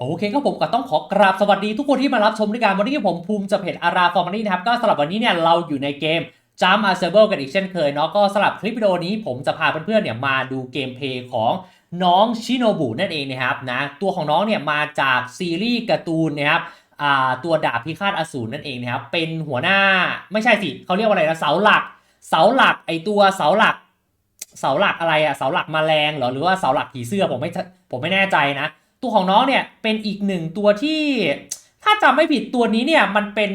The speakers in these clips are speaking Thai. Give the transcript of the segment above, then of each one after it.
โอเคก็ผมก็ต้องขอกราบสวัสดีทุกคนที่มารับชมด้วยกันวันนี้ผมภูมิจะเพจอาราฟอร์มานี่นะครับก็สำหรับวันนี้เนี่ยเราอยู่ในเกม Jump a s e r v e r กันอีกเช่นเคยเนาะก็สำหรับคลิปวิดีโอนี้ผมจะพาเพื่อนๆเนี่ยมาดูเกมเพย์ของน้องชิโนบุนั่นเองนะครับนะตัวของน้องเนี่ยมาจากซีรีส์การ์ตูนนะครับตัวดาบพิฆาตอสูรนั่นเองนะครับเป็นหัวหน้าไม่ใช่สิเขาเรียกว่าอะไรนะเสาหลัก เสาหลักไอตัวเสาหลัก เสาหลักอะไรอะเสาหลักมแมลงเหรอหรือว่าเสาหลักผีเสื้อผมไม่ผมไม่แน่ใจนะ ตัวของน้องเนี่ยเป็นอีกหนึ่งตัวที่ ถ้าจำไม่ผิดตัวนี้เนี่ยมันเป็น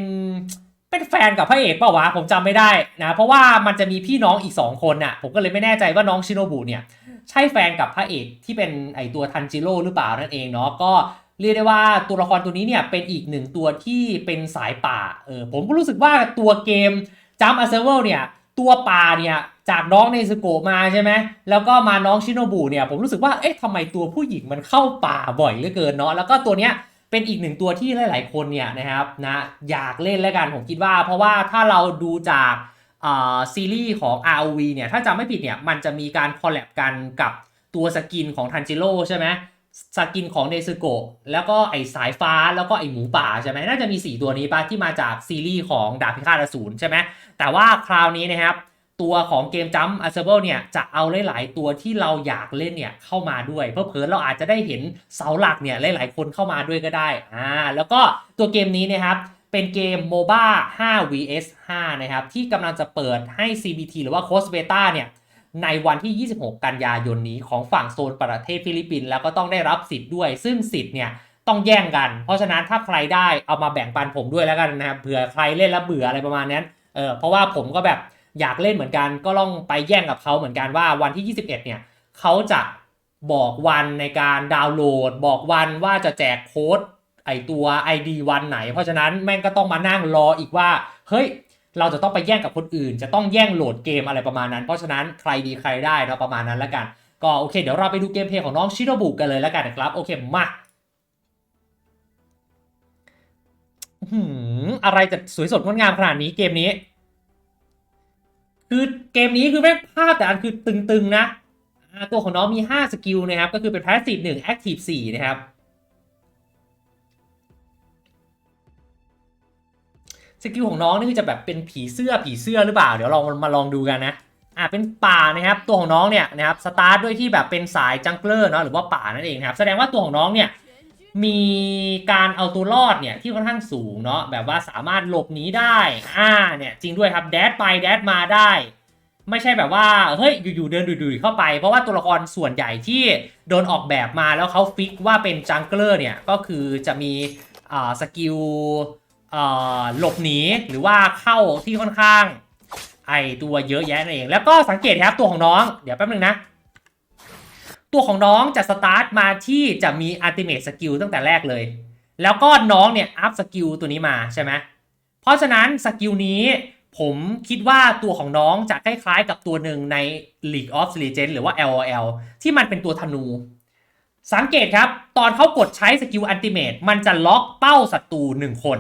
เป็นแฟนกับพระเอกเปล่าวะผมจำไม่ได้นะเพราะว่ามันจะมีพี่น้องอีก 2 คนน่ะผมก็เลยไม่แน่ใจว่าน้องชิโนบุเนี่ยใช่แฟนกับพระเอกที่เป็นไอตัวทันจิโร่หรือเปล่านั่นเองเนาะก็เรียกได้ว่าตัวละครตัวนี้เนี่ยเป็นอีกหนึ่งตัวที่เป็นสายป่าเออผมก็รู้สึกว่าตัวเกมจัมป์อ s เ r อร์เนี่ย ตัวป่าเนี่ยจากน้องเนซึโกมาใช่ไหมแล้วก็มาน้องชิโนบุเนี่ยผมรู้สึกว่าเอ๊ะทำไมตัวผู้หญิงมันเข้าป่าบ่อยเหลือเกินเนาะแล้วก็ตัวเนี้ยเป็นอีกหนึ่งตัวที่หลาย ๆ คนเนี่ยนะครับนะอยากเล่นแล้วกันผมคิดว่า เพราะว่าถ้าเราดูจากซีรีส์ของ ROV เนี่ยถ้าจำไม่ผิดเนี่ยมันจะมีการคอลแลบกันกับตัวสกินของทันจิโร่ใช่ไหม สกินของเนซึโกะแล้วก็ไอสายฟ้าแล้วก็ไอหมูป่าใช่ไหมน่าจะมี 4 ตัวนี้ปะที่มาจากซีรีส์ของดาบพิฆาตอสูรใช่ไหมแต่ว่าคราวนี้นะครับ ตัวของเกมจัมป์ a เซเบิลเนี่ย จะเอาหลาย ๆ ตัวที่เราอยากเล่นเนี่ย เข้ามาด้วย เพื่อเพอเราอาจจะได้เห็นเสาหลักเนี่ย หลาย ๆ คนเข้ามาด้วยก็ได้อ่าแล้วก็ตัวเกมนี้นะครับเป็นเกม MOBA 5 vs 5 นะครับ ที่กำลังจะเปิดให้ CBT หรือว่า Close Beta เนี่ย ในวันที่ 26 กันยายนนี้ของฝั่งโซนประเทศฟิลิปปินส์แล้วก็ต้องได้รับสิทธิ์ด้วย ซึ่งสิทธิ์เนี่ยต้องแย่งกัน เพราะฉะนั้นถ้าใครได้เอามาแบ่งปันผมด้วยแล้วกันนะครับเผื่อใครเล่นแล้วเบื่ออะไรประมาณนั้นเออเพราะว่าผมก็แบบอยากเล่นเหมือนกัน ก็ลองไปแย่งกับเขาเหมือนกันว่าวันที่ 21 เนี่ยเขาจะบอกวันในการดาวน์โหลด บอกวันว่าจะแจกโค้ดไอตัว ID วันไหน เพราะฉะนั้นแม่งก็ต้องมานั่งรออีกว่า เฮ้ย เราจะต้องไปแย่งกับคนอื่น จะต้องแย่งโหลดเกมอะไรประมาณนั้น เพราะฉะนั้นใครดีใครได้เนาะประมาณนั้นแล้วกัน ก็โอเค เดี๋ยวเราไปดูเกมเพลย์ของน้องชิโนบุกันเลยแล้วกันนะครับ โอเคมาอะไรจะสวยสดงดงามขนาดนี้เกมนี้ คือเกมนี้คือแม่งภาพแต่อันคือตึงๆนะ ตัวของน้องมี 5 สกิลนะครับ ก็คือเป็น Passive 1 Active 4นะครับ สกิลของน้องนี่คือจะแบบเป็นผีเสื้อผีเสื้อหรือเปล่า เดี๋ยวเรามาลองดูกันนะอ่าเป็นป่านะครับตัวของน้องเนี่ยนะครับสตาร์ทด้วยที่แบบเป็นสายจังเกอร์เนาะหรือว่าป่านั่นเองครับแสดงว่าตัวของน้องเนี่ยมีการเอาตัวรอดเนี่ยที่ค่อนข้างสูงเนาะแบบว่าสามารถหลบหนีได้อ่าเนี่ยจริงด้วยครับแดดไปแดดมาได้ ไม่ใช่แบบว่าเฮ้ยอยู่ๆเดินดุยๆเข้าไป เพราะว่าตัวละครส่วนใหญ่ที่โดนออกแบบมาแล้วเขาฟิกว่าเป็นจังเกอร์เนี่ยก็คือจะมีอ่าสกิล หลบหนีหรือว่าเข้าที่ค่อนข้าง ไอตัวเยอะแยะนั่นเอง แล้วก็สังเกตครับตัวของน้อง เดี๋ยวแป๊บนึงนะ ตัวของน้องจะสตาร์ทมาที่จะมีอัลติเม e สกิลตั้งแต่แรกเลย แล้วก็น้องเนี่ยอัพสกิลตัวนี้มาใช่ไหมเพราะฉะนั้นสกิลนี้ผมคิดว่าตัวของน้องจะคล้ายๆกับตัวหนึ่งใน League of Legends หรือว่า LOL ที่มันเป็นตัวธนู สังเกตครับ ตอนเขากดใช้สกิลอัลติเม e มันจะล็อกเป้าศัตรูหนึ่งคน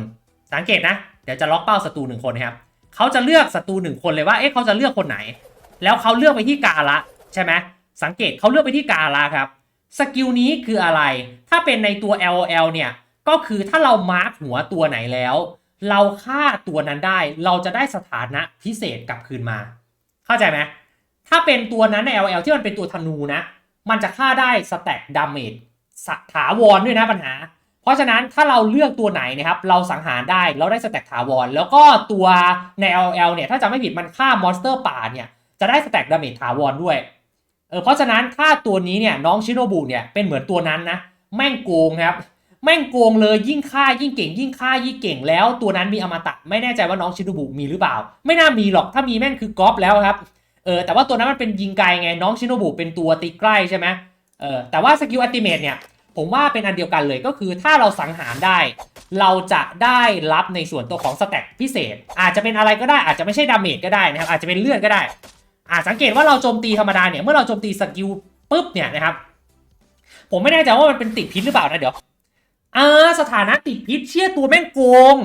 สังเกตนะ เดี๋ยวจะล็อกเป้าศัตรูหนึ่งคนนะครับเขาจะเลือกศัตรูหนึ่งคนเลยว่า เอ๊ะเขาจะเลือกคนไหน แล้วเขาเลือกไปที่กาละใช่ไหมสังเกตเขาเลือกไปที่กาละครับ สกิลนี้คืออะไร ถ้าเป็นในตัว LOL เนี่ย ก็คือถ้าเรามาร์คหัวตัวไหนแล้ว เราฆ่าตัวนั้นได้ เราจะได้สถานะพิเศษกลับคืนมา เข้าใจไหม ถ้าเป็นตัวนั้นใน LOL ที่มันเป็นตัวธนูนะ มันจะฆ่าได้สแต็กดาเมจถาวรด้วยนะปัญหา เพราะฉะนั้นถ้าเราเลือกตัวไหนนะครับเราสังหารได้เราได้สแต็กถาวรแล้วก็ตัวใน LL เนี่ยถ้าจำไม่ผิดมันฆ่ามอนสเตอร์ป่าเนี่ยจะได้สแต็กดาเมจถาวรด้วยเออเพราะฉะนั้นถ้าตัวนี้เนี่ยน้องชิโนบุเนี่ยเป็นเหมือนตัวนั้นนะแม่งโกงครับแม่งโกงเลยยิ่งฆ่ายิ่งเก่ง ยิ่งฆ่ายิ่งเก่งแล้วตัวนั้นมีอมตะไม่แน่ใจว่าน้องชิโนบุมีหรือเปล่า ไม่น่ามีหรอกถ้ามีแม่งคือกอล์ฟแล้วครับเออแต่ว่าตัวนั้นมันเป็นยิงไกลไงน้องชิโนบุเป็นตัวตีใกล้ใช่ไหมเออแต่ว่าสกิลอัติเมทเนี่ย ผมว่าเป็นอันเดียวกันเลยก็คือถ้าเราสังหารได้ เราจะได้รับในส่วนตัวของสแต็กพิเศษ อาจจะเป็นอะไรก็ได้อาจจะไม่ใช่ดาเมจก็ได้นะครับอาจจะเป็นเลือดก็ได้อ่าสังเกตว่าเราโจมตีธรรมดาเนี่ยเมื่อเราโจมตีสกิลปุ๊บเนี่ยนะครับผมไม่แน่ใจว่ามันเป็นติดพิษหรือเปล่านะเดี๋ยวอ่าสถานะติดพิษเชี่ยตัวแม่งโกง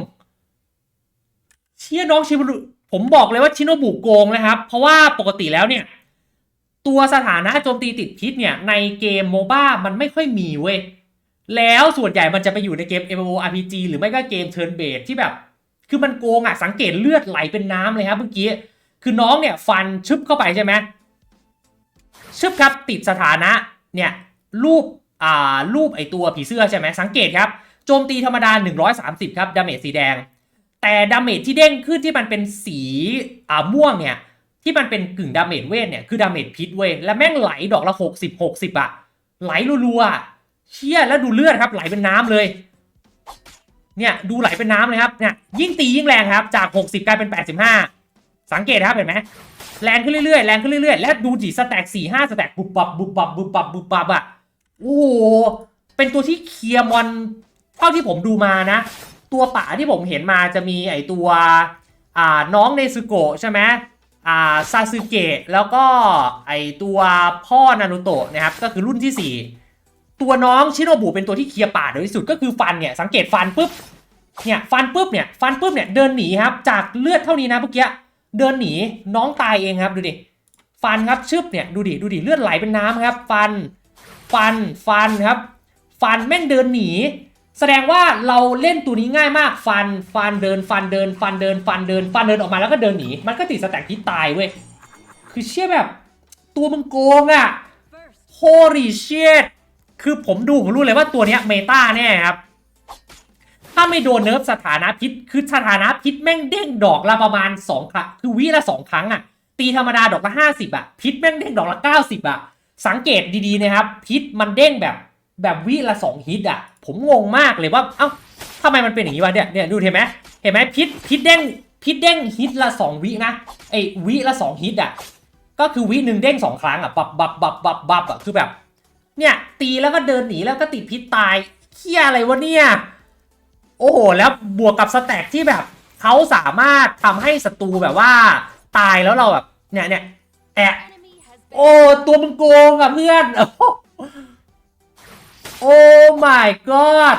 เชี่ยน้องชิบุรุผมบอกเลยว่าชิโนบุโกงนะครับ เพราะว่าปกติแล้วเนี่ย ตัวสถานะโจมตีติดพิษเนี่ยในเกมโมบ้ามันไม่ค่อยมีเว้ย แล้วส่วนใหญ่มันจะไปอยู่ในเกม MMORPG หรือไม่ก็เกม Turn Based ที่แบบ คือมันโกงอะสังเกตเลือดไหลเป็นน้ำเลยครับเมื่อกี้ คือน้องเนี่ยฟันชึบเข้าไปใช่ไหมชึบครับติดสถานะเนี่ยรูปอ่ารูปไอตัวผีเสื้อใช่ไหมสังเกตครับโจมตีธรรมดา 130 ครับดาเมจสีแดง แต่ดาเมจที่เด้งขึ้นที่มันเป็นสีอ่าม่วงเนี่ย ที่มันเป็นกึ่งดาเมจเวทเนี่ยคือดาเมจพิษเว้ยและแม่งไหลดอกละ60 60อะไหลรัวๆอะเชี่ยแล้วดูเลือดครับ ไหลเป็นน้ำเลยเนี่ยดูไหลเป็นน้ำเลยครับเนี่ยยิ่งตียิ่งแรงครับจาก 60 กลายเป็น 85 สังเกตครับเห็นไหมแรงขึ้นเรื่อยๆแรงขึ้นเรื่อยๆ และดูดิสแต็ก4 5 สแต็กบุบบับบุบบับบุบบับบุบบับอะโอ้โหเป็นตัวที่เคลียร์มอนเท่าที่ผมดูมานะ ตัวป่าที่ผมเห็นมาจะมีไอตัวอ่าน้องเนซึโกะใช่ไหม อ่าซาสึเกะแล้วก็ไอตัวพ่อนารุโตะนะครับก็คือรุ่นที่ 4 ตัวน้องชิโนบุเป็นตัวที่เคลียร์ป่าโดยที่สุดก็คือฟันเนี่ยสังเกตฟันปุ๊บเนี่ยฟันปุ๊บเนี่ยฟันปุ๊บเนี่ยเดินหนีครับจากเลือดเท่านี้นะเมื่อกี้เดินหนีน้องตายเองครับดูดิฟันครับชึบเนี่ยดูดิดูดิเลือดไหลเป็นน้ำครับ ฟัน ฟันฟันครับ ฟันแม่งเดินหนี แสดงว่าเราเล่นตัวนี้ง่ายมากฟันฟันเดินฟันเดินฟันเดินฟันเดินฟันเดินออกมาแล้วก็เดินหนีมันก็ติดสแต็กที่ตายเว้ยคือเชี่ยแบบ ตัวมึงโกงอะ holy shit คือผมดูผมรู้เลยว่าตัวเนี้ยเมตาแน่ครับ ถ้าไม่โดนเนิร์ฟสถานะพิษคือสถานะพิษแม่งเด้งดอกละประมาณ2ครั้งคือวิละ 2 ครั้งอะตีธรรมดาดอกละ 50อะพิษแม่งเด้งดอกละ 90อะสังเกตดีๆนะครับ พิษมันเด้งแบบ แบบวิละ2ฮิตอะ ผมงงมากเลยว่า เอ้าทำไมมันเป็นอย่างนี้วะเนี่ย เนี่ยดูเห็นไหมเห็นไหมพิษพิษเด้งพิษเด้งฮิตละ2วินะ ไอ้วิละ2ฮิตอะ ก็คือวิหนึ่งเด้งสองครั้งอะ บับบับบับบับบับอะ คือแบบ เนี่ยตีแล้วก็เดินหนีแล้วก็ติดพิษตายเคี้ยอะไรวะเนี่ย โอ้โห แล้วบวกกับสแต็กที่แบบเขาสามารถทำให้ศัตรูแบบว่า ตายแล้วเราแบบ เนี่ยเนี่ยแอะโอ้ตัวมึงโกงอะเพื่อน โอ้ my god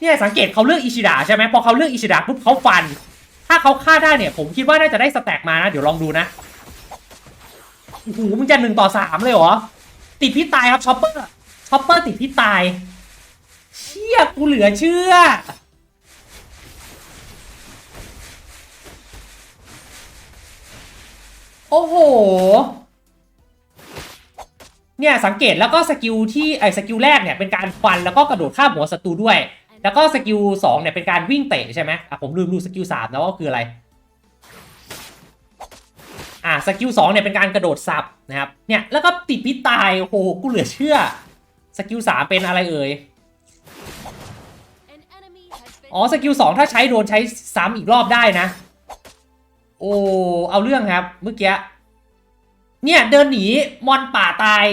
เนี่ยสังเกตเขาเลือกอิชิดะใช่ไหมพอเขาเลือกอิชิดะปุ๊บเขาฟัน ถ้าเขาฆ่าได้เนี่ย ผมคิดว่าน่าจะได้สแต็กมานะ เดี๋ยวลองดูนะโอ้โหมึงจะหนึ่งต่อสามเลยเหรอ ติดพิษตายครับช็อปเปอร์ช็อปเปอร์ติดพิษตาย เชี่ยกูเหลือเชื่อโอ้โห เนี่ยสังเกตแล้วก็สกิลที่ไอ้สกิลแรกเนี่ยเป็นการฟันแล้วก็กระโดดข้ามหัวศัตรูด้วย แล้วก็สกิลสองเนี่ยเป็นการวิ่งเตะใช่ไหมอะผมลืมดูสกิลสามนะว่าคืออะไรอ่าสกิลสองเนี่ยเป็นการกระโดดสับนะครับเนี่ยแล้วก็ติดพิษตายโอ้โหกูเหลือเชื่อสกิลสามเป็นอะไรเอ่ยอ๋อสกิลสองถ้าใช้โดนใช้ซ้ำอีกรอบได้นะ โอ้เอาเรื่องครับเมื่อกี้ เนี่ยเดินหนีมอนป่าตาย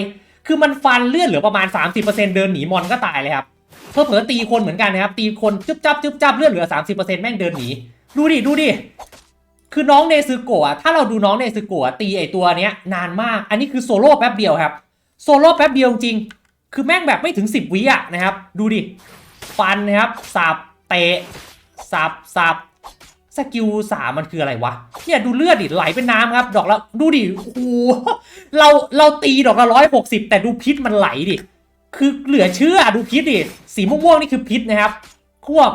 คือมันฟันเลือดเหลือประมาณ 30%เดินหนีมอนก็ตายเลยครับเพื่อเผอตีคนเหมือนกันนะครับตีคนจึ๊บจับจึ๊บจับเลือดเหลือ 30%แม่งเดินหนีดูดิดูดิคือน้องเนซึโกะถ้าเราดูน้องเนซึโกะตีไอตัวเนี้ยนานมาก อันนี้คือโซโล่แป๊บเดียวครับโซโล่แป๊บเดียวจริง คือแม่งแบบไม่ถึง 10วิอะนะครับ ดูดิ ฟันนะครับ สับ เตะ สับสับ สกิลสามมันคืออะไรวะเนี่ยดูเลือดดิไหลเป็นน้ำครับ ดอกละดูดิโอ้โหเราเราตีดอกละร้อยหกสิบแต่ดูพิษมันไหลดิ คือเหลือเชื่อดูพิษดิสีม่วงๆนี่คือพิษนะครับควบ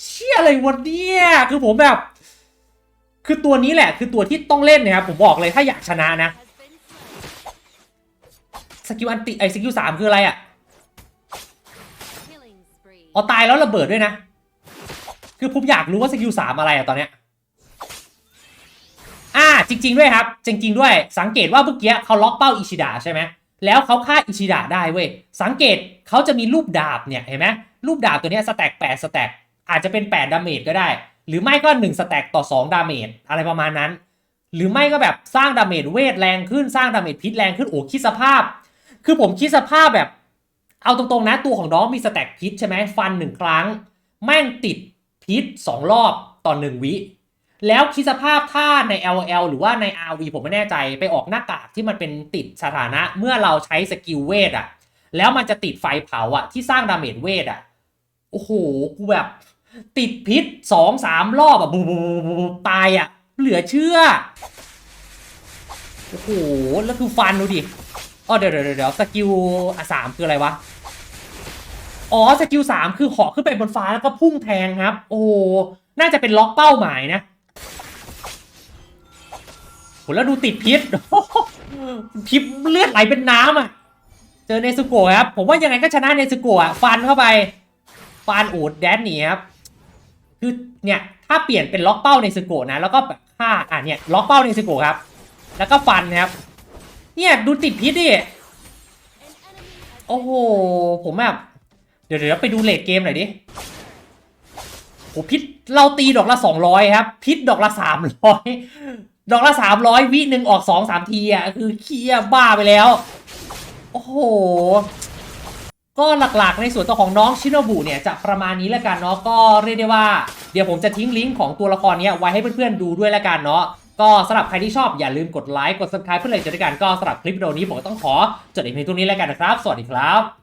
เชี่ยอะไรวะเนี่ยคือผมแบบ คือตัวนี้แหละ คือตัวที่ต้องเล่นนะครับผมบอกเลยถ้าอยากชนะนะสกิลอันติไอสกิลสามคืออะไรอะอ๋อตายแล้วระเบิดด้วยนะ คือผมอยากรู้ว่าสกิลสามอะไรอะตอนเนี้ยอ่าจริง ๆ ด้วยครับ จริง ๆ ด้วยสังเกตว่าเมื่อกี้เขาล็อกเป้าอิชิดะใช่ไหมแล้วเขาฆ่าอิชิดะได้เว้ยสังเกตเขาจะมีรูปดาบเนี่ยเห็นไหมรูปดาบตัวนี้สแต็กแปดสแต็กอาจจะเป็น8ดดาเมจก็ได้ หรือไม่ก็1สแต็กต่อ2ดาเมจอะไรประมาณนั้น หรือไม่ก็แบบสร้างดาเมจเวทแรงขึ้นสร้างดาเมจพิษแรงขึ้นโอ้คิดสภาพ คือผมคิดสภาพแบบ เอาตรงๆนะตัวของน้องมีสแต็กพิษใช่ไหมฟันหนึ่งครั้ง แม่งติด พิษสองรอบต่อหนึ่งวิแล้วคิดสภาพถ้าใน LL หรือว่าใน RV ผมไม่แน่ใจไปออกหน้ากากที่มันเป็นติดสถานะเมื่อเราใช้สกิลเวทอะแล้วมันจะติดไฟเผาอะที่สร้างดาเมจเวทอะโอ้โห กูแบบ ติดพิษสองสามรอบอะบูบูบูบูบูตายอะเหลือเชื่อ โอ้โห แล้วคือฟันดูดิอ๋อเดี๋ยวเดี๋ยวเดี๋ยวสกิลอะสามคืออะไรวะ อ๋อสกิลสามคือเหาะขึ้นไปบนฟ้าแล้วก็พุ่งแทงครับ โอ้น่าจะเป็นล็อกเป้าหมายนะโหแล้วดูติดพิษพิษเลือดไหลเป็นน้ำอะ เจอเนซุโกะครับ ผมว่ายังไงก็ชนะเนซุโกะอะฟันเข้าไป ฟันอูดแดนนี่ครับ คือเนี่ยถ้าเปลี่ยนเป็นล็อกเป้าเนซุโกะนะ แล้วก็แบบฆ่าอะเนี่ยล็อกเป้าเนซุโกะครับ แล้วก็ฟันครับ เนี่ยดูติดพิษดิ โอ้โห ผมแบบ ดี๋ยวเดี๋ยวไปดูเลทเกมหน่อยดิโหพิษเราตีดอกละสองร้อยครับ พิษดอกละสามร้อยดอกละสามร้อยวิหนึ่งออกสองสามทีอะคือเคียบ้าไปแล้ว โอ้โห ก็หลักๆในส่วนตัวของน้องชิโนบุเนี่ยจะประมาณนี้แล้วกันเนาะก็เรียกได้ว่า เดี๋ยวผมจะทิ้งลิงก์ของตัวละครนี้ไว้ให้เพื่อนๆดูด้วยแล้วกันเนาะก็สำหรับใครที่ชอบอย่าลืมกดไลค์กด subscribe เพื่อเลยเจอกันก็สำหรับคลิปวิดีโอนี้ผมก็ต้องขอจบอีกเพียงเท่านี้แล้วกันนะครับ สวัสดีครับ